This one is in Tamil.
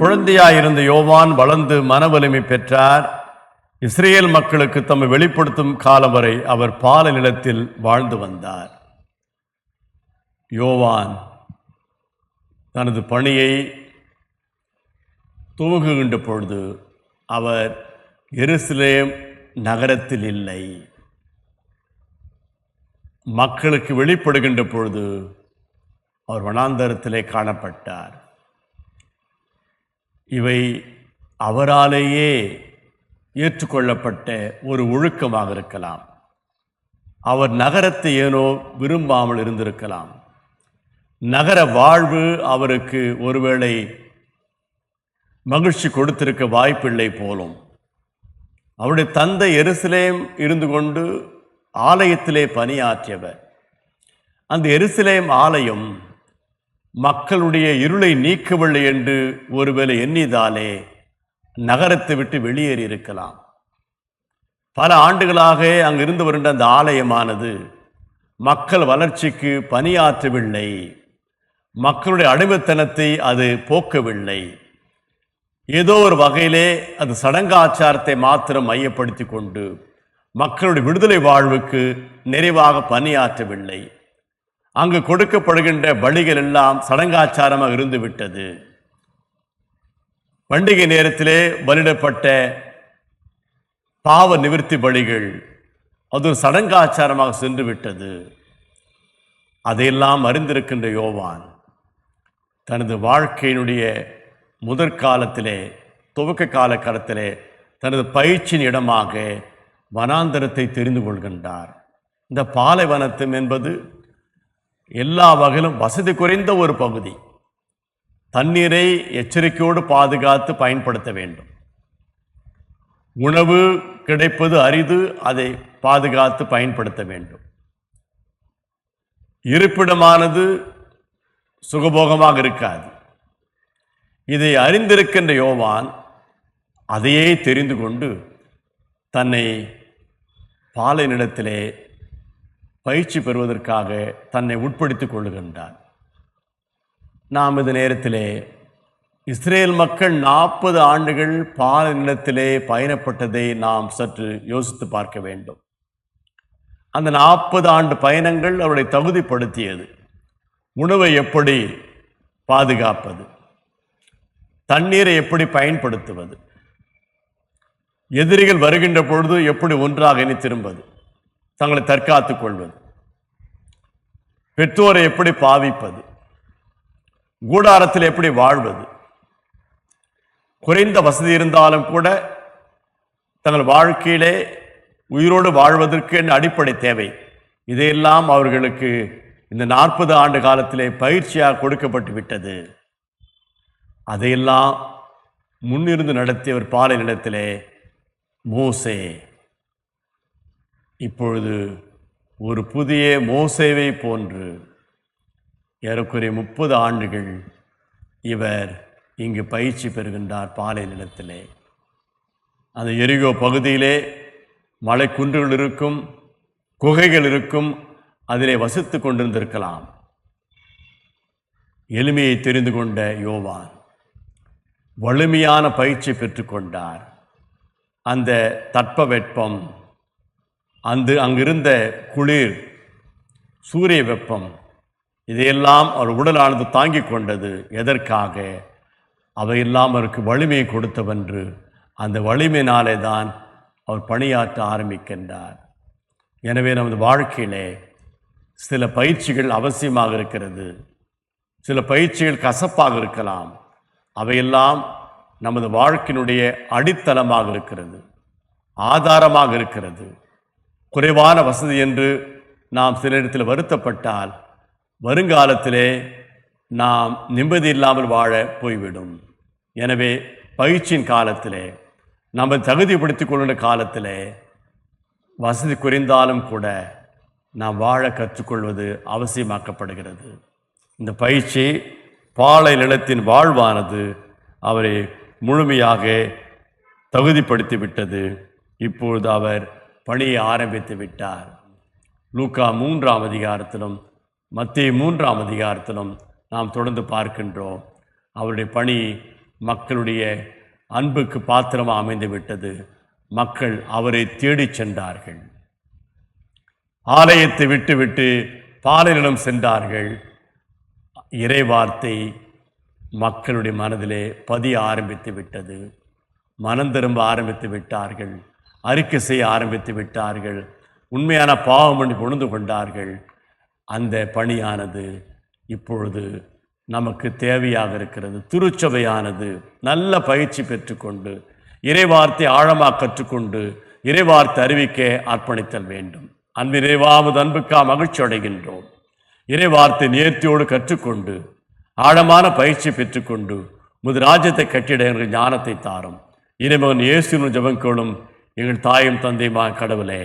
குழந்தையாயிருந்த யோவான் வளர்ந்து மனவலிமை பெற்றார். இஸ்ரேல் மக்களுக்கு தம்மை வெளிப்படுத்தும் காலம் வரை அவர் பால நிலத்தில் வாழ்ந்து வந்தார். யோவான் தனது பணியை துவங்குகின்ற பொழுது அவர் எருசலேம் நகரத்தில் இல்லை. மக்களுக்கு வெளிப்படுகின்ற பொழுது அவர் வனாந்தரத்திலே காணப்பட்டார். இவை அவராலேயே ஏற்றுக்கொள்ளப்பட்ட ஒரு ஒழுக்கமாக இருக்கலாம். அவர் நகரத்தை ஏனோ விரும்பாமல் இருந்திருக்கலாம். நகர வாழ்வு அவருக்கு ஒருவேளை மகிழ்ச்சி கொடுத்திருக்க வாய்ப்பில்லை போலும். அவருடைய தந்தை எருசலேம் இருந்து கொண்டு ஆலயத்திலே பணியாற்றியவர். அந்த எருசலேம் ஆலயம் மக்களுடைய இருளை நீக்கவில்லை என்று ஒருவேளை எண்ணிதாலே நகரத்தை விட்டு வெளியேறி இருக்கலாம். பல ஆண்டுகளாக அங்கு இருந்து வருகின்ற அந்த ஆலயமானது மக்கள் வளர்ச்சிக்கு பணியாற்றவில்லை. மக்களுடைய அடிமைத்தனத்தை அது போக்கவில்லை. ஏதோ ஒரு வகையிலே அது சடங்காச்சாரத்தை மாத்திரம் மையப்படுத்தி கொண்டு மக்களுடைய விடுதலை வாழ்வுக்கு நிறைவாக பணியாற்றவில்லை. அங்கு கொடுக்கப்படுகின்ற பலிகள் எல்லாம் சடங்காச்சாரமாக இருந்து விட்டது பண்டிகை நேரத்திலே பலியிடப்பட்ட பாவ நிவர்த்தி பலிகள் அது ஒரு சடங்காச்சாரமாக சென்று விட்டது அதையெல்லாம் அறிந்திருக்கின்ற யோவான் தனது வாழ்க்கையினுடைய முதற்காலத்திலே துவக்க கால காலத்திலே தனது பயிற்சியின் இடமாக வனாந்தரத்தை தெரிந்து கொள்கின்றார். இந்த பாலைவனத்தம் என்பது எல்லா வகையிலும் வசதி குறைந்த ஒரு பகுதி. தண்ணீரை எச்சரிக்கையோடு பாதுகாத்து பயன்படுத்த வேண்டும். உணவு கிடைப்பது அரிது அதை பாதுகாத்து பயன்படுத்த வேண்டும். இருப்பிடமானது சுகபோகமாக இருக்காது. இதை அறிந்திருக்கின்ற யோவான் அதையே தெரிந்து கொண்டு தன்னை பாலை நிலத்திலே பயிற்சி பெறுவதற்காக தன்னை உட்படுத்திக் கொள்ளுகின்றார் நாம் இந்த நேரத்திலே இஸ்ரேல் மக்கள் நாற்பது ஆண்டுகள் பால நிலத்திலே பயணப்பட்டதை நாம் சற்று யோசித்து பார்க்க வேண்டும். அந்த நாற்பது ஆண்டு பயணங்கள் அவருடைய தகுதிப்படுத்தியது. உணவை எப்படி பாதுகாப்பது? தண்ணீரை எப்படி பயன்படுத்துவது? எதிரிகள் வருகின்ற பொழுது எப்படி ஒன்றாக இனி திரும்பது தங்களை தற்காத்துக் கொள்வது. பெற்றோரை எப்படி பாவிப்பது? கூடாரத்தில் எப்படி வாழ்வது? குறைந்த வசதி இருந்தாலும் கூட தங்கள் வாழ்க்கையிலே உயிரோடு வாழ்வதற்கு அடிப்படை தேவை? இதையெல்லாம் அவர்களுக்கு இந்த நாற்பது ஆண்டு காலத்திலே பயிற்சியாக கொடுக்கப்பட்டு விட்டது. அதையெல்லாம் முன்னிருந்து நடத்தியவர் பாலை நிலத்திலே மூசே. இப்பொழுது ஒரு புதிய மோசேவை போன்று ஏறக்குறைய முப்பது ஆண்டுகள் இவர் இங்கு பயிற்சி பெறுகின்றார் பாலை நிலத்திலே. அந்த எரிகோ பகுதியிலே மலை குன்றுகள் இருக்கும் குகைகள் இருக்கும் அதிலே வசித்து கொண்டிருந்திருக்கலாம். எளிமையை தெரிந்து கொண்ட யோவான் வலிமையான பயிற்சி பெற்றுக்கொண்டார் அந்த தட்பவெப்பம் அந்த அங்கிருந்த குளிர் சூரிய வெப்பம் இதையெல்லாம் அவர் உடலானது தாங்கிக் கொண்டது. எதற்காக? அவையெல்லாம் அவருக்கு வலிமையை கொடுத்தவென்று அந்த வலிமையினாலே தான் அவர் பணியாற்ற ஆரம்பிக்கின்றார். எனவே நமது வாழ்க்கையிலே சில பயிற்சிகள் அவசியமாக இருக்கிறது. சில பயிற்சிகள் கசப்பாக இருக்கலாம். அவையெல்லாம் நமது வாழ்க்கையினுடைய அடித்தளமாக இருக்கிறது ஆதாரமாக இருக்கிறது. குறைவான வசதி என்று நாம் சில இடத்தில் வருத்தப்பட்டால் வருங்காலத்திலே நாம் நிம்மதி இல்லாமல் வாழ போய்விடும். எனவே பயிற்சியின் காலத்திலே நம்ம தகுதிப்படுத்திக் கொள்கின்ற காலத்திலே வசதி குறைந்தாலும் கூட நாம் வாழ கற்றுக்கொள்வது அவசியமாக்கப்படுகிறது. இந்த பயிற்சி பாலை நிலத்தின் வாழ்வானது அவரை முழுமையாக தகுதிப்படுத்தி விட்டது இப்பொழுது அவர் பணியை ஆரம்பித்து விட்டார். லூக்கா மூன்றாம் அதிகாரத்திலும் மத்திய மூன்றாம் அதிகாரத்திலும் நாம் தொடர்ந்து பார்க்கின்றோம். அவருடைய பணி மக்களுடைய அன்புக்கு பாத்திரமாக அமைந்து விட்டது. மக்கள் அவரை தேடிச் சென்றார்கள். ஆலயத்தை விட்டுவிட்டு பாலையிடம் சென்றார்கள். இறைவார்த்தை மக்களுடைய மனதிலே பதிய ஆரம்பித்து விட்டது. மனம் திரும்ப ஆரம்பித்து விட்டார்கள். அறிக்கை செய்ய ஆரம்பித்து விட்டார்கள். உண்மையான பாவம் என்று உணர்ந்து கொண்டார்கள். அந்த பணியானது இப்பொழுது நமக்கு தேவையாக இருக்கிறது. திருச்சபையானது நல்ல பயிற்சி பெற்றுக்கொண்டு இறைவார்த்தை ஆழமாக கற்றுக்கொண்டு இறைவார்த்தை அறிவிக்க அர்ப்பணித்தல் வேண்டும். அன்பின் இறைவாவது அன்புக்கா மகிழ்ச்சி அடைகின்றோம். இறைவார்த்தை நேர்த்தியோடு கற்றுக்கொண்டு ஆழமான பயிற்சி பெற்றுக்கொண்டு முது ராஜ்யத்தை கட்டிட எங்களுக்கு ஞானத்தை தாரும். இறைமகன் இயேசுவின் ஜபங்களும் எங்கள் தாயும் தந்தையுமா கடவுளே.